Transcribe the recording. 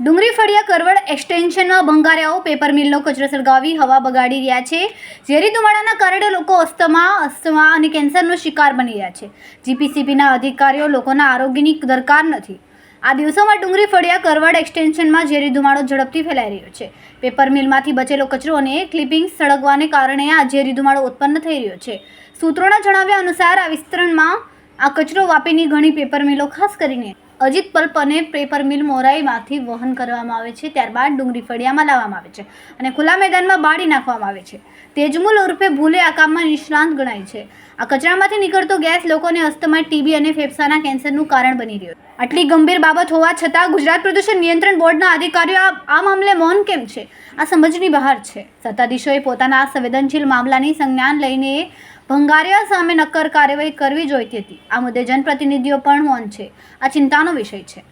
ડુંગરી ફળિયા કરવડ એક્સટેન્શનમાં ભંગાર્યાઓ paper મિલનો કચરો સળગાવી હવા બગાડી રહ્યા છે. ઝેરી ધુમાડાના કારણે લોકો અસ્થમા અસ્થમા અને કેન્સરનો શિકાર બની રહ્યા છે. જીપીસીબીના અધિકારીઓ લોકોના આરોગ્યની દરકાર નથી. આ દિવસોમાં ડુંગરી ફળિયા કરવડ એક્સટેન્શનમાં ઝેરી ધુમાડો ઝડપથી ફેલાઈ રહ્યો છે. પેપર મિલમાંથી બચેલો કચરો અને ક્લિપિંગ સળગવાને કારણે આ ઝેરી ધુમાડો ઉત્પન્ન થઈ રહ્યો છે. સૂત્રોના જણાવ્યા અનુસાર આ વિસ્તરણમાં આ કચરો વાપીની ઘણી પેપર મિલો ખાસ કરીને અજીત પલ્પ અને પેપર મિલ મોરાઈમાંથી વહન કરવામાં આવે છે, ત્યારબાદ ડુંગળી ફળિયામાં લાવવામાં આવે છે અને ખુલ્લા મેદાનમાં બાળી નાખવામાં આવે છે. તેજમુલ ઉર્ફે ભૂલે આ કામમાં નિષ્ણાંત ગણાય છે. આ કચરામાંથી નીકળતો ગેસ લોકોને અસ્થમા, ટીબી અને ફેફસાના કેન્સરનું કારણ બની રહ્યું આટલી ગંભીર બાબત હોવા છતાં ગુજરાત પ્રદૂષણ નિયંત્રણ બોર્ડના અધિકારીઓ આ મામલે મૌન કેમ છે? આ સમજની બહાર છે. સત્તાધીશોએ પોતાના આ સંવેદનશીલ મામલાની સંજ્ઞાન લઈને ભંગારિયા સામે નક્કર કાર્યવાહી કરવી જોઈતી હતી. આ મુદ્દે જનપ્રતિનિધિઓ પણ મૌન છે. આ ચિંતાનો વિષય છે.